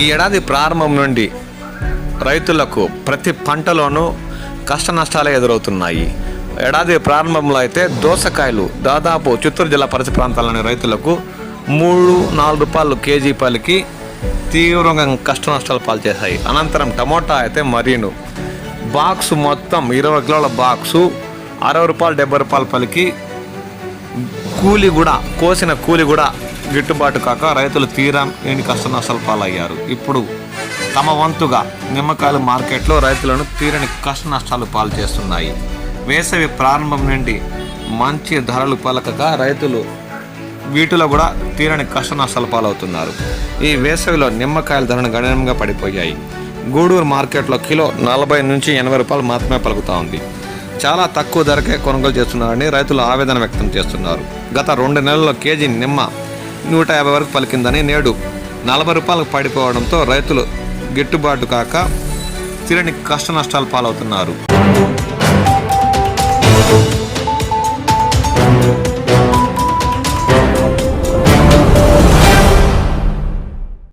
ఈ ఏడాది ప్రారంభం నుండి రైతులకు ప్రతి పంటలోనూ కష్ట నష్టాలే ఎదురవుతున్నాయి. ఏడాది ప్రారంభంలో అయితే దోసకాయలు దాదాపు చిత్తూరు జిల్లా పరిసర ప్రాంతాల్లోని రైతులకు మూడు నాలుగు రూపాయలు కేజీ పలికి తీవ్రంగా కష్ట నష్టాలు పాల్చేశాయి. అనంతరం టమోటా అయితే మరీను. బాక్స్ మొత్తం ఇరవై కిలోల బాక్సు అరవై రూపాయలు డెబ్బై రూపాయలు పలికి కూలి కూడా కోసిన కూలి కూడా గిట్టుబాటు కాక రైతులు తీరా లేని కష్ట నష్టాలు పాలయ్యారు. ఇప్పుడు తమ వంతుగా నిమ్మకాయలు మార్కెట్లో రైతులను తీరని కష్ట నష్టాలు పాలు చేస్తున్నాయి. వేసవి ప్రారంభం నుండి మంచి ధరలు పలకక రైతులు వీటిలో కూడా తీరని కష్ట నష్టాలు పాలవుతున్నారు. ఈ వేసవిలో నిమ్మకాయల ధరలు గణనీయంగా పడిపోయాయి. గూడూరు మార్కెట్లో కిలో నలభై నుంచి ఎనభై రూపాయలు మాత్రమే పలుకుతూ ఉంది. చాలా తక్కువ ధరకే కొనుగోలు చేస్తున్నారని రైతులు ఆవేదన వ్యక్తం చేస్తున్నారు. గత రెండు నెలల్లో కేజీ నిమ్మ నూట యాభై వరకు పలికిందని నేడు నలభై రూపాయలకు పడిపోవడంతో రైతులు గిట్టుబాటు కాక తీరని కష్ట నష్టాలు పాలవుతున్నారు.